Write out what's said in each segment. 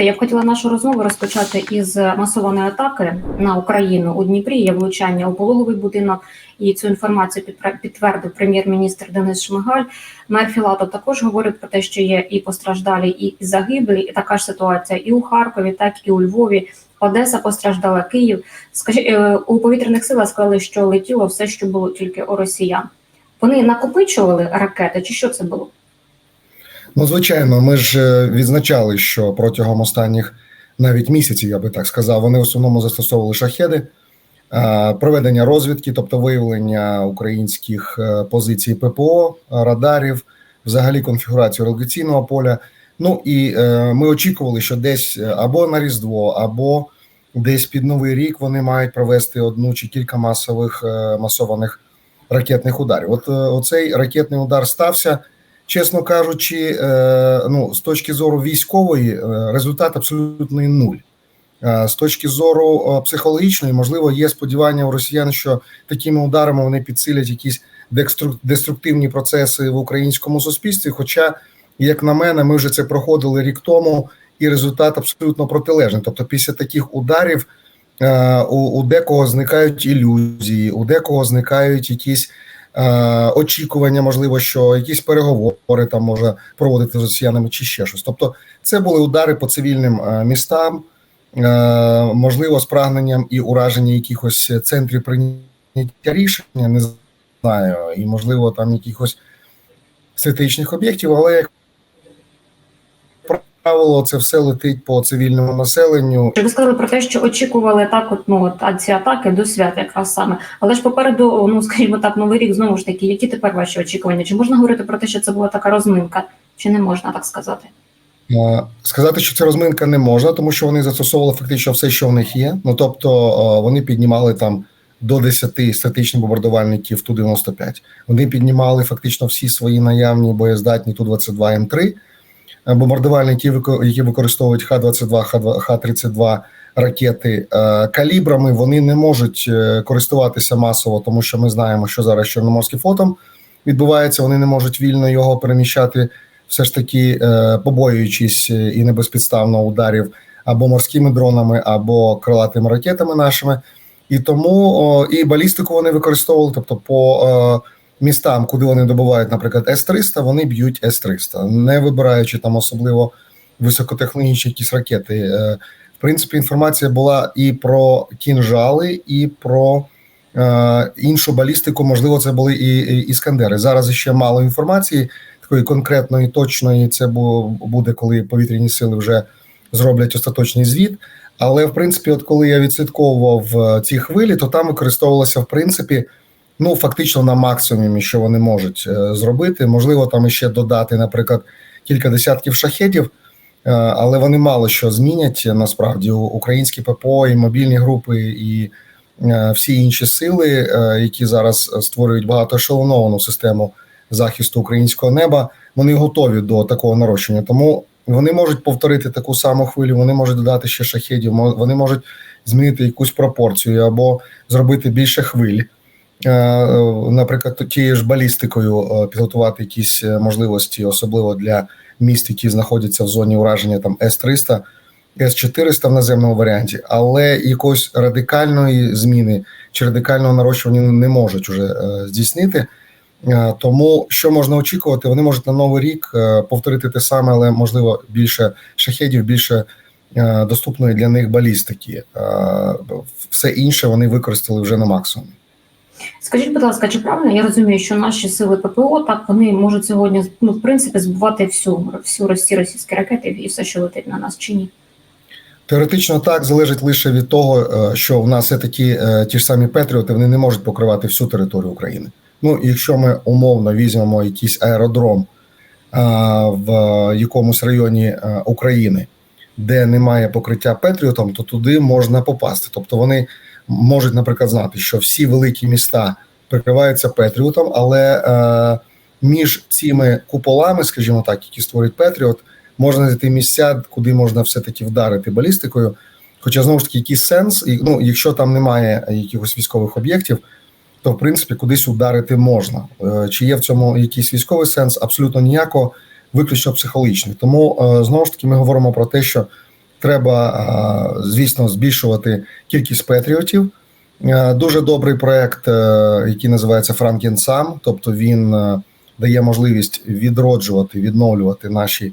Я б хотіла нашу розмову розпочати із масованої атаки на Україну у Дніпрі. Є влучання у пологовий будинок, і цю інформацію підтвердив прем'єр-міністр Денис Шмигаль. Мер Філатов також говорить про те, що є і постраждалі, і загиблі. І така ж ситуація і у Харкові, так і у Львові. Одеса постраждала, Київ. Скажіть, е, у повітряних силах сказали, що летіло все, що було тільки у росіян. Вони накопичували ракети, чи що це було? Ну, звичайно, ми ж е, відзначали, що протягом останніх навіть місяців, я би так сказав, вони в основному застосовували шахеди, е, проведення розвідки, тобто виявлення українських е, позицій ППО, радарів, взагалі конфігурацію радіаційного поля. Ну і ми очікували, що десь або на Різдво, або десь під Новий рік вони мають провести одну чи кілька масових масованих ракетних ударів. От оцей ракетний удар стався. Чесно кажучи, е, ну з точки зору військової, е, результат абсолютний нуль. Е, З точки зору психологічної, можливо, є сподівання у росіян, що такими ударами вони підсилять якісь деструктивні процеси в українському суспільстві. Хоча, як на мене, ми вже це проходили рік тому, і результат абсолютно протилежний. Тобто, після таких ударів у, декого зникають ілюзії, у декого зникають якісь очікування, можливо, що якісь переговори там може проводити з росіянами чи ще щось. Тобто, це були удари по цивільним е, містам, е, можливо, з прагненням і ураження якихось центрів прийняття рішення, не знаю, і можливо там якихось стратегічних об'єктів, але як правило, це все летить по цивільному населенню. Ви сказали про те, що очікували так, от ну от а ці атаки до свята, якраз саме. Але ж попереду, ну скажімо так, новий рік знову ж таки. Які тепер ваші очікування? Чи можна говорити про те, що це була така розминка, чи не можна так сказати? Е, Сказати, що це розминка не можна, тому що вони застосовували фактично все, що в них є. Ну тобто е, вони піднімали там до 10 статичних бомбардувальників ту 95 Вони піднімали фактично всі свої наявні боєздатні ту 22 м 3 бомбардувальники, які вико- які використовують Х-22, Х-2 Х-32 ракети е, калібрами. Вони не можуть е, користуватися масово, тому що ми знаємо, що зараз Чорноморським флотом відбувається. Вони не можуть вільно його переміщати все ж таки е, побоюючись е, і небезпідставно ударів або морськими дронами, або крилатими ракетами нашими. І тому о, і балістику вони використовували, тобто по е, містам, куди вони добувають, наприклад, С-300, вони б'ють С-300, не вибираючи там особливо високотехнологічні якісь ракети. Е, в принципі, інформація була і про кінжали, і про е, іншу балістику. Можливо, це були і, і іскандери. Зараз ще мало інформації такої конкретної, точної. Це бу- буде, коли повітряні сили вже зроблять остаточний звіт. Але в принципі, от коли я відслідковував е, ці хвилі, то там використовувалося в принципі. Ну, фактично на максимумі, що вони можуть е, зробити. Можливо, там ще додати, наприклад, кілька десятків шахедів, е, але вони мало що змінять насправді. Українські ППО і мобільні групи, і е, всі інші сили, е, які зараз створюють багатоешелоновану систему захисту українського неба, вони готові до такого нарощення. Тому вони можуть повторити таку саму хвилю, вони можуть додати ще шахедів, вони можуть змінити якусь пропорцію або зробити більше хвиль. Е, Наприклад, тією ж балістикою е, підготувати якісь е, можливості, особливо для міст, які знаходяться в зоні ураження там С-300, С-400 в наземному варіанті, але якоїсь радикальної зміни чи радикального нарощування не можуть вже е, здійснити. Тому що можна очікувати, вони можуть на новий рік повторити те саме, але можливо більше шахедів, більше доступної для них балістики. Все інше вони використали вже на максимум. Скажіть, будь ласка, чи правильно я розумію, що наші сили ППО так вони можуть сьогодні ну, в принципі збивати всю всю всі російські ракети і все, що летить на нас, чи ні? Теоретично так залежить лише від того, е, що в нас все таки ті ж самі Петріоти вони не можуть покривати всю територію України. Ну, якщо ми умовно візьмемо якийсь аеродром в якомусь районі а, України, де немає покриття Петріотом, то туди можна попасти. Тобто вони можуть, наприклад, знати, що всі великі міста прикриваються Петріотом, але е, між цими куполами, скажімо так, які створюють Петріот, можна знайти місця, куди можна все-таки вдарити балістикою. Хоча знову ж таки, який сенс, ну, якщо там немає якихось військових об'єктів, то в принципі кудись ударити можна. Е, Чи є в цьому якийсь військовий сенс? Абсолютно ніякого, виключно психологічний. Тому е, знову ж таки ми говоримо про те, що Треба, е, звісно, збільшувати кількість патріотів. Е, Дуже добрий проект, е, який називається Франкенсам, тобто він дає можливість відроджувати, відновлювати наші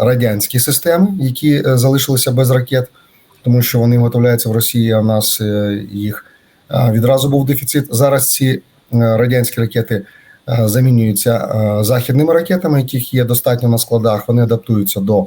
радянські системи, які залишилися без ракет, тому що вони виготовляються в Росії. А в нас їх відразу був дефіцит. Зараз ці радянські ракети замінюються західними ракетами, яких є достатньо на складах. Вони адаптуються до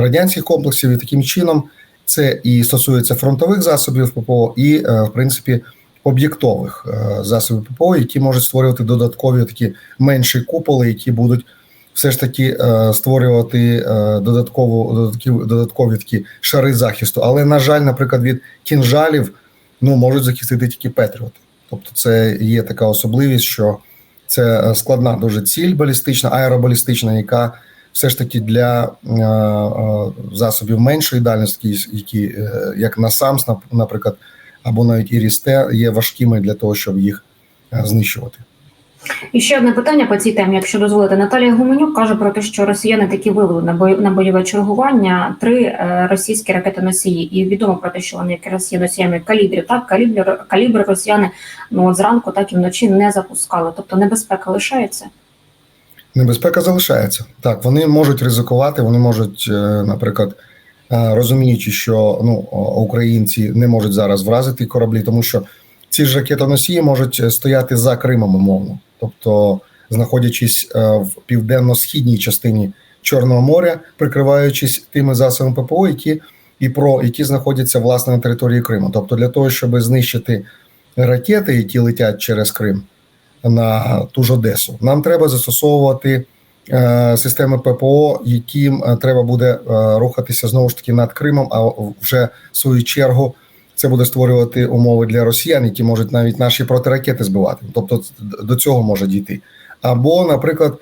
радянських комплексів, і таким чином це і стосується фронтових засобів ППО, і е, в принципі об'єктових е, засобів ППО, які можуть створювати додаткові такі менші куполи, які будуть все ж таки е, створювати додаткову додаткові, додаткові такі шари захисту. Але на жаль, наприклад, від кінжалів ну можуть захистити тільки Петріоти. Тобто, це є така особливість, що це складна дуже ціль балістична, аеробалістична, яка все ж таки для е, е, засобів меншої дальності, які е, як НАСАМС, нап- наприклад, або навіть Ірісте, є важкими для того, щоб їх знищувати. І ще одне питання по цій темі, якщо дозволите. Наталія Гуменюк каже про те, що росіяни таки вивели на бой на бойове чергування три російські ракетоносії, і відомо про те, що вони якраз є носіями калібрів. Так, калібр калібри росіяни ну от зранку, так і вночі не запускали. Тобто небезпека лишається. Небезпека залишається. Так, вони можуть ризикувати, вони можуть, е, наприклад, е, розуміючи, що ну, українці не можуть зараз вразити кораблі, тому що ці ж ракетоносії можуть е, стояти за Кримом, умовно. Тобто, знаходячись в південно-східній частині Чорного моря, прикриваючись тими засобами ППО, які і про які знаходяться власне на території Криму. Тобто, для того, щоб знищити ракети, які летять через Крим на ту ж Одесу, нам треба застосовувати е, системи ППО, яким е, треба буде е, рухатися знову ж таки над Кримом, а вже в свою чергу це буде створювати умови для росіян, які можуть навіть наші протиракети збивати. Тобто до цього може дійти. Або, наприклад,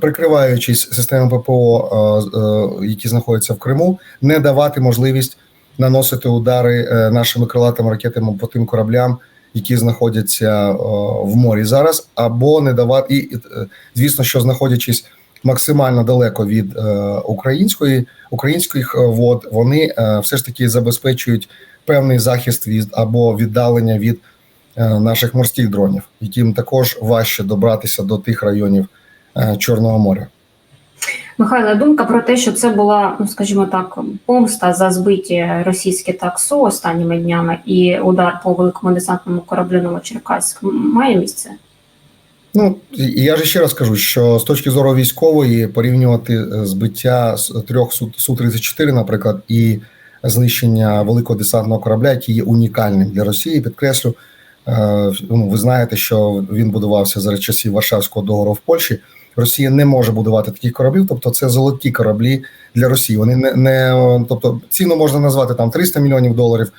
прикриваючись системами ППО, які знаходяться в Криму, не давати можливість наносити удари нашими крилатими ракетами по тим кораблям, які знаходяться е, в морі зараз, або не давати і, е, звісно, що знаходячись максимально далеко від е, української українських вод, вони все ж таки забезпечують певний захист від або віддалення від наших морських дронів, яким також важче добратися до тих районів Чорного моря. Михайло, думка про те, що це була, ну скажімо так, помста за збиті російські таксу останніми днями і удар по великому десантному кораблю Новочеркаськ має місце. Ну я ж ще раз кажу, що з точки зору військової порівнювати е, збиття з трьох су 34 наприклад, і знищення великого десантного корабля, який є унікальним для Росії, підкреслю. е, Ну, ви знаєте, що він будувався за часів Варшавського договору в Польщі. Росія не може будувати таких кораблів, тобто це золоті кораблі для Росії. Вони не, не тобто ціну можна назвати там 300 мільйонів доларів,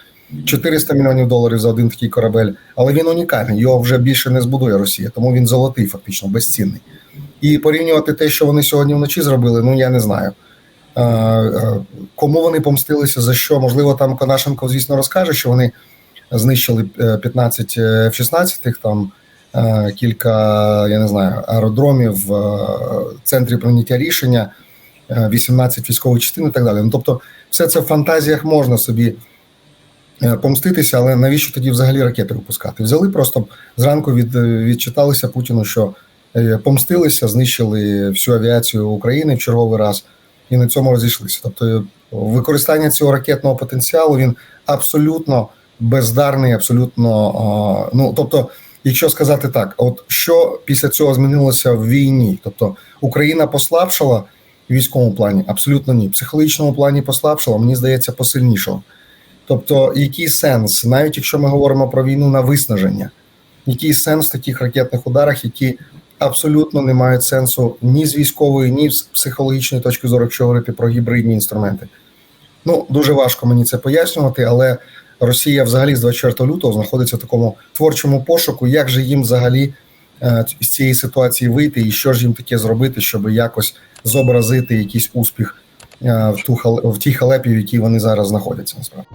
400 мільйонів доларів за один такий корабель, але він унікальний. Його вже більше не збудує Росія, тому він золотий, фактично безцінний. І порівнювати те, що вони сьогодні вночі зробили, ну я не знаю. Е, е, Кому вони помстилися за що? Можливо, там Конашенко, звісно, розкаже, що вони знищили е, 15 F-16, там е, кілька, я не знаю, аеродромів, в центрі прийняття рішення, е, 18 військових частин і так далі. Ну, тобто, все це в фантазіях можна собі е, помститися, але навіщо тоді взагалі ракети випускати? Взяли просто зранку від, відчиталися Путіну, що е, помстилися, знищили всю авіацію України в черговий раз і на цьому розійшлися. Тобто, використання цього ракетного потенціалу він абсолютно бездарний, абсолютно ну тобто. Якщо сказати так, от що після цього змінилося в війні? Тобто Україна послабшала в військовому плані? Абсолютно ні. В психологічному плані послабшала, мені здається, посильнішала. Тобто, який сенс, навіть якщо ми говоримо про війну на виснаження, який сенс в таких ракетних ударах, які абсолютно не мають сенсу ні з військової, ні з психологічної точки зору, якщо говорити про гібридні інструменти? Ну дуже важко мені це пояснювати, але Росія взагалі з 24 лютого знаходиться в такому творчому пошуку, як же їм взагалі е, з цієї ситуації вийти, і що ж їм таке зробити, щоб якось зобразити якийсь успіх е, в ту в тій халепі, в якій вони зараз знаходяться. Насправді.